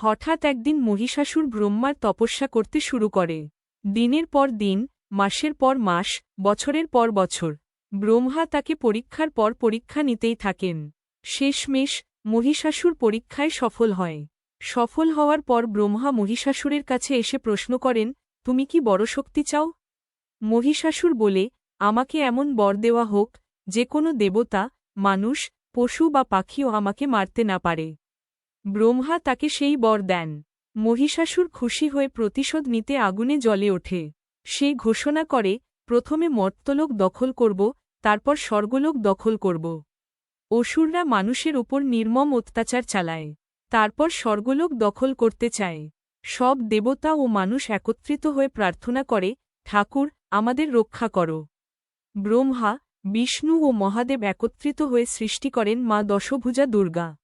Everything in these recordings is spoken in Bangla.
হঠাৎ একদিন মহিষাসুর ব্রহ্মার তপস্যা করতে শুরু করে। দিনের পর দিন, মাসের পর মাস, বছরের পর বছর, ব্রহ্মা তাকে পরীক্ষার পর পরীক্ষা নিতেই থাকেন। শেষমেশ, মহিষাসুর পরীক্ষায় সফল হয়। সফল হওয়ার পর ব্রহ্মা মহিষাসুরের কাছে এসে প্রশ্ন করেন, তুমি কি বড় শক্তি চাও? মহিষাসুর বলে, আমাকে এমন বর দেওয়া হোক, যে কোনো দেবতা, মানুষ, পশু বা পাখিও আমাকে মারতে না পারে। ব্রহ্মা তাকে সেই বর দেন। মহিষাসুর খুশি হয়ে প্রতিশোধ নিতে আগুনে জ্বলে ওঠে। সে ঘোষণা করে, প্রথমে মর্তলোক দখল করব, তারপর স্বর্গলোক দখল করব। অসুররা মানুষের উপর নির্মম অত্যাচার চালায়। তারপর স্বর্গলোক দখল করতে চায়। সব দেবতা ও মানুষ একত্রিত হয়ে প্রার্থনা করে, ঠাকুর, আমাদের রক্ষা করো। ব্রহ্মা, বিষ্ণু ও মহাদেব একত্রিত হয়ে সৃষ্টি করেন মা দশভুজা দুর্গা।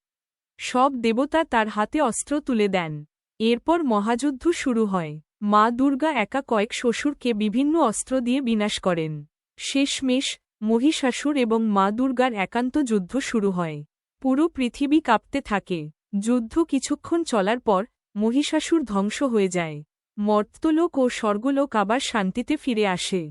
সব দেবতা তার হাতে অস্ত্র তুলে দেন। এরপর মহাযুদ্ধ শুরু হয়। মা দুর্গা একা কয়েক শ্বশুরকে বিভিন্ন অস্ত্র দিয়ে বিনাশ করেন। শেষমেশ মহিষাসুর এবং মা দুর্গার একান্ত যুদ্ধ শুরু হয়। পুরো পৃথিবী কাঁপতে থাকে। যুদ্ধ কিছুক্ষণ চলার পর মহিষাসুর ধ্বংস হয়ে যায়। মর্তলোক ও স্বর্গলোক আবার শান্তিতে ফিরে আসে।